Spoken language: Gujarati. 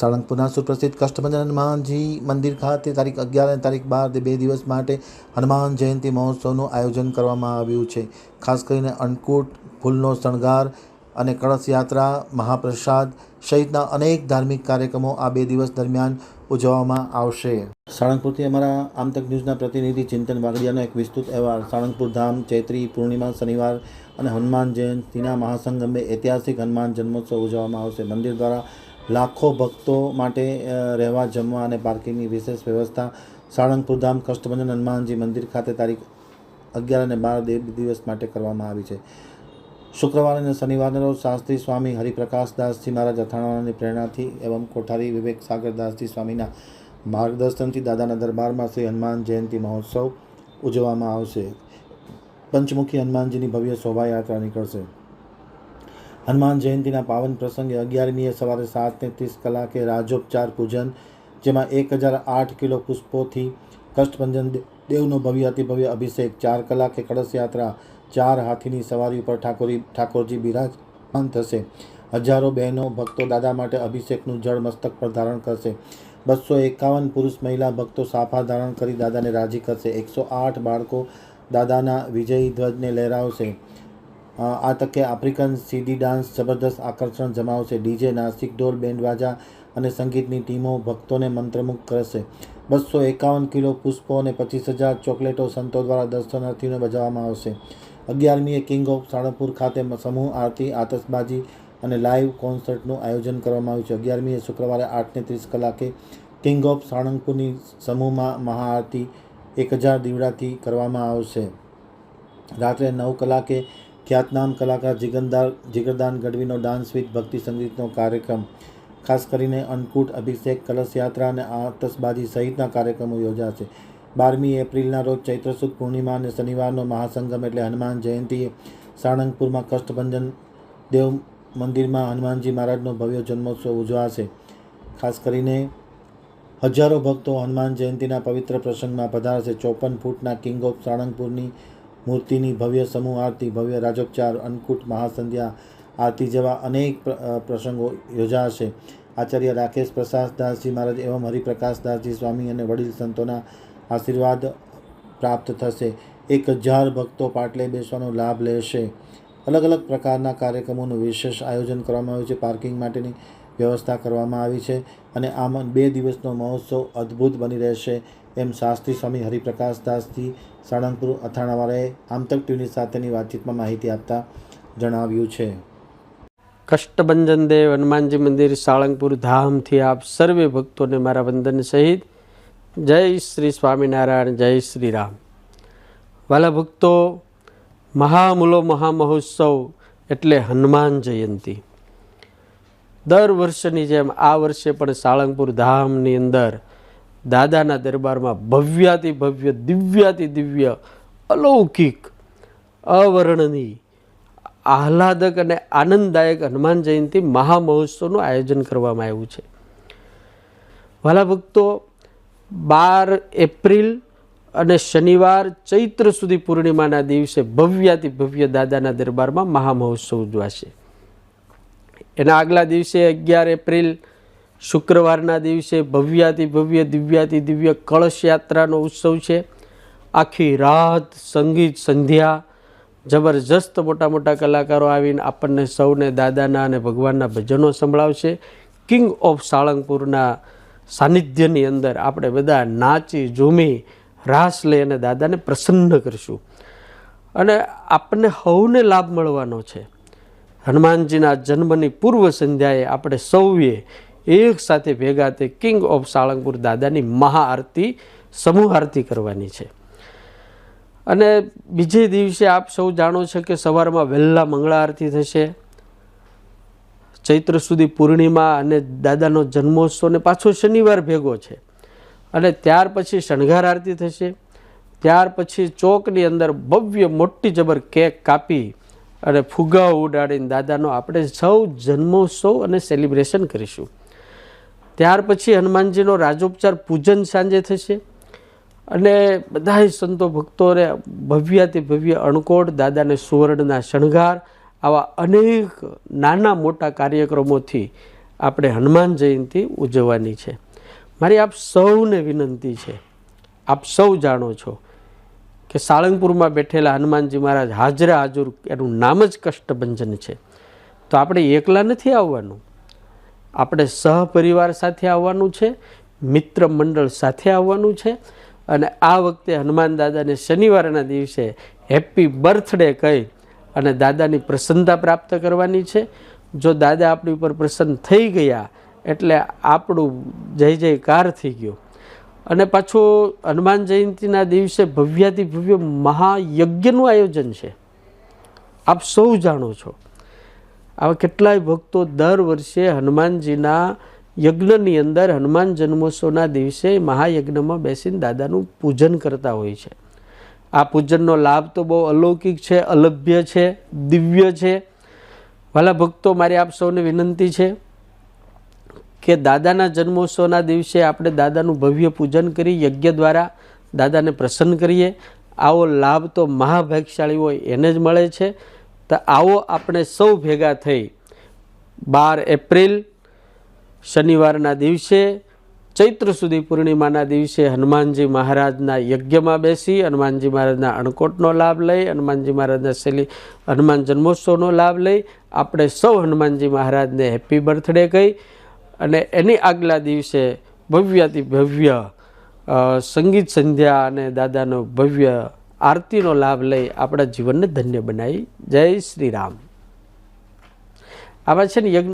સાળંગપુરના સુપ્રસિદ્ધ કષ્ટભંજન હનુમાનજી મંદિર ખાતે તારીખ અગિયાર અને તારીખ બાર બે દિવસ માટે હનુમાન જયંતિ મહોત્સવનું આયોજન કરવામાં આવ્યું છે. ખાસ કરીને અન્નકૂટ, ફૂલનો શણગાર અને કળશ યાત્રા, મહાપ્રસાદ સહિતના અનેક ધાર્મિક કાર્યક્રમો આ બે દિવસ દરમિયાન ઉજવવામાં આવશે. સાળંગપુરથી અમારા આમતક ન્યૂઝના પ્રતિનિધિ ચિંતન વાગડિયાનો એક વિસ્તૃત અહેવાલ. સાળંગપુર ધામ, ચૈત્રી પૂર્ણિમા શનિવાર અને હનુમાન જયંતિના મહાસંગમે ઐતિહાસિક હનુમાન જન્મોત્સવ ઉજવવામાં આવશે. મંદિર દ્વારા લાખો ભક્તો માટે રહેવા, જમવા અને પાર્કિંગની વિશેષ વ્યવસ્થા. સાળંગપુર ધામ કષ્ટભંજન હનુમાનજી મંદિર ખાતે તારીખ અગિયાર અને બાર દિવસ માટે કરવામાં આવી છે. શુક્રવાર અને શનિવારના રોજ શાસ્ત્રી સ્વામી હરિપ્રકાશદાસજી મહારાજ અથાણાની પ્રેરણાથી એવં કોઠારી વિવેક સાગરદાસજી સ્વામીના માર્ગદર્શનથી દાદાના દરબારમાં શ્રી હનુમાન જયંતિ મહોત્સવ ઉજવવામાં આવશે. પંચમુખી હનુમાનજીની ભવ્ય શોભાયાત્રા નીકળશે. હનુમાન જયંતિના પાવન પ્રસંગે અગિયારમીએ સવારે સાતને ત્રીસ કલાકે રાજોપચાર પૂજન, જેમાં એક હજાર આઠ કિલો પુષ્પોથી કષ્ટભંજન દેવનો ભવ્ય, અતિભવ્ય અભિષેક, ચાર કલાકે કળશ યાત્રા ચાર હાથીની સવારી ઉપર ઠાકોરી, ઠાકોરજી બિરાજમાન થશે. હજારો બહેનો, ભક્તો દાદા માટે અભિષેકનું જળ મસ્તક પર ધારણ કરશે. બસો એકાવન પુરુષ મહિલા ભક્તો સાફા ધારણ કરી દાદાને રાજી કરશે. એકસો આઠ બાળકો દાદાના વિજયી ધ્વજને લહેરાવશે. આ તકે આફ્રિકન સીડી ડાન્સ જબરદસ્ત આકર્ષણ જમાવશે. ડીજે, નાસિક, ઢોલ, બેન્ડવાજા અને સંગીતની ટીમો ભક્તોને મંત્રમુગ્ધ કરશે. બસો એકાવન કિલો પુષ્પો અને પચીસ હજાર ચોકલેટો સંતો દ્વારા દર્શનાર્થીઓને બજાવવામાં આવશે. અગિયારમીએ કિંગ ઓફ સાળંગપુર ખાતે સમૂહ આરતી, આતશબાજી અને લાઈવ કોન્સર્ટનું આયોજન કરવામાં આવ્યું છે. અગિયારમીએ શુક્રવારે આઠને ત્રીસ કલાકે કિંગ ઓફ સાળંગપુરની સમૂહમાં મહાઆરતી એક હજાર દીવડાથી કરવામાં આવશે. રાત્રે નવ કલાકે ખ્યાતનામ કલાકાર જીગનદાર જીગરદાન ગઢવીનો ડાન્સ વિથ ભક્તિ સંગીતનો કાર્યક્રમ, ખાસ કરીને અન્નકૂટ, અભિષેક, કલશ યાત્રા અને આતશબાજી સહિતના કાર્યક્રમો યોજાશે. બારમી એપ્રિલના રોજ ચૈત્ર પૂર્ણિમા અને શનિવારનો મહાસંગમ એટલે હનુમાન જયંતિએ સાળંગપુરમાં કષ્ટભંજન દેવ મંદિરમાં હનુમાનજી મહારાજનો ભવ્ય જન્મોત્સવ ઉજવાશે. ખાસ કરીને હજારો ભક્તો હનુમાન જયંતિના પવિત્ર પ્રસંગમાં પધારશે. ચોપન ફૂટના કિંગ ઓફ સાળંગપુરની મૂર્તિની ભવ્ય સમૂહ આરતી, ભવ્ય રાજોપચાર, અન્નકૂટ, મહાસંધ્યા આરતી જેવા અનેક પ્રસંગો યોજાશે. આચાર્ય રાકેશ પ્રસાદદાસજી મહારાજ એવમ હરિપ્રકાશદાસજી સ્વામી અને વડીલ સંતોના આશીર્વાદ પ્રાપ્ત થશે. એક હજાર ભક્તો પાટલે બેસવાનો લાભ લેશે. અલગ અલગ પ્રકારના કાર્યક્રમોનું વિશેષ આયોજન કરવામાં આવ્યું છે. પાર્કિંગ માટેની વ્યવસ્થા કરવામાં આવી છે અને આમ બે દિવસનો મહોત્સવ અદ્ભુત બની રહેશે. એમ શાસ્ત્રી સ્વામી હરિપ્રકાશદાસજી સાળંગપુર અથાણાવાળાએ આમતક ટીવીની સાથેની વાતચીતમાં માહિતી આપતા જણાવ્યું છે. કષ્ટભંજન દેવ હનુમાનજી મંદિર સાળંગપુર ધામથી આપ સર્વે ભક્તોને મારા વંદન સહિત જય શ્રી સ્વામિનારાયણ, જય શ્રી રામ. વાલા ભક્તો, મહામૂલો મહામહોત્સવ એટલે હનુમાન જયંતી. દર વર્ષની જેમ આ વર્ષે પણ સાળંગપુર ધામની અંદર દાદાના દરબારમાં ભવ્યાતિ ભવ્ય, દિવ્યાતિ દિવ્ય, અલૌકિક, અવર્ણનીય, આહલાદક અને આનંદદાયક હનુમાન જયંતિ મહામહોત્સવનું આયોજન કરવામાં આવ્યું છે. વાલા ભક્તો, બાર એપ્રિલ અને શનિવાર ચૈત્ર સુધી પૂર્ણિમાના દિવસે ભવ્યાતિ ભવ્ય દાદાના દરબારમાં મહામહોત્સવ ઉજવાશે. એના આગલા દિવસે અગિયાર એપ્રિલ શુક્રવારના દિવસે ભવ્યાતિ ભવ્ય દિવ્યાતિ દિવ્ય કળશ યાત્રાનો ઉત્સવ છે. આખી રાત સંગીત સંધ્યા, જબરજસ્ત મોટા મોટા કલાકારો આવીને આપણને સૌને દાદાના અને ભગવાનના ભજનો સંભળાવશે. કિંગ ઓફ સાળંગપુરના સાનિધ્યની અંદર આપણે બધા નાચી, ઝૂમી, રાસ લઈ અને દાદાને પ્રસન્ન કરશું. અને આપણને હવને લાભ મળવાનો છે. હનુમાનજીના જન્મની પૂર્વ સંધ્યાએ આપણે સૌએ એક સાથે ભેગા તે કિંગ ઓફ સાળંગપુર દાદાની મહાઆરતી સમૂહ આરતી કરવાની છે. અને બીજે દિવસે આપ સૌ જાણો છો કે સવારમાં વહેલા મંગળા આરતી થશે. ચૈત્ર સુધી પૂર્ણિમા અને દાદાનો જન્મોત્સવ ને પાછો શનિવાર ભેગો છે. અને ત્યાર પછી શણગાર આરતી થશે. ત્યાર પછી ચોકની અંદર ભવ્ય મોટી જબર કેક કાપી અને ફુગાઓ ઉડાડીને દાદાનો આપણે સૌ જન્મોત્સવ અને સેલિબ્રેશન કરીશું. ત્યાર પછી હનુમાનજીનો રાજોપચાર પૂજન સાંજે થશે. અને બધાય સંતો ભક્તોને ભવ્યાથી ભવ્ય અણકોટ દાદાને સુવર્ણના શણગાર, આવા અનેક નાના મોટા કાર્યક્રમોથી આપણે હનુમાન જયંતિ ઉજવવાની છે. મારી આપ સૌને વિનંતી છે, આપ સૌ જાણો છો કે સાળંગપુરમાં બેઠેલા હનુમાનજી મહારાજ હાજરા હાજર એનું નામ જ કષ્ટભંજન છે. તો આપણે એકલા નથી આવવાનું? આપણે સહપરિવાર સાથે આવવાનું છે, મિત્ર મંડળ સાથે આવવાનું છે અને આ વખતે હનુમાન દાદાને શનિવારના દિવસે હેપી બર્થડે કહી અને દાદાની પ્રસન્નતા પ્રાપ્ત કરવાની છે. જો દાદા આપણી ઉપર પ્રસન્ન થઈ ગયા એટલે આપણું જય જયકાર થઈ ગયો. અને પાછું હનુમાન જયંતિના દિવસે ભવ્યાતિ ભવ્ય મહાયજ્ઞનું આયોજન છે. આપ સૌ જાણો છો. આવા કેટલાય ભક્તો દર વર્ષે હનુમાનજીના યજ્ઞની અંદર હનુમાન જન્મોત્સવના દિવસે મહાયજ્ઞમાં બેસીને દાદાનું પૂજન કરતા હોય છે. આ પૂજનનો લાભ તો બહુ અલૌકિક છે, અલભ્ય છે, દિવ્ય છે. વાલા ભક્તો, મારી આપ સૌને વિનંતી છે કે દાદાના જન્મોત્સવના દિવસે આપણે દાદાનું ભવ્ય પૂજન કરી, યજ્ઞ દ્વારા દાદાને પ્રસન્ન કરીએ. આવો લાભ તો મહાભાગ્યશાળી હોય એને જ મળે છે. તો આવો આપણે સૌ ભેગા થઈ બાર એપ્રિલ શનિવારના દિવસે, ચૈત્ર સુધી પૂર્ણિમાના દિવસે હનુમાનજી મહારાજના યજ્ઞમાં બેસી, હનુમાનજી મહારાજના અણકોટનો લાભ લઈ, હનુમાનજી મહારાજના શૈલી હનુમાન જન્મોત્સવનો લાભ લઈ, આપણે સૌ હનુમાનજી મહારાજને હેપી બર્થડે કહી અને એની આગલા દિવસે ભવ્યાતિ ભવ્ય સંગીત સંધ્યા અને દાદાનો ભવ્ય આરતીનો લાભ લઈ આપણા જીવનને ધન્ય બનાવી. જય શ્રી રામ. આવા છે ને યજ્ઞ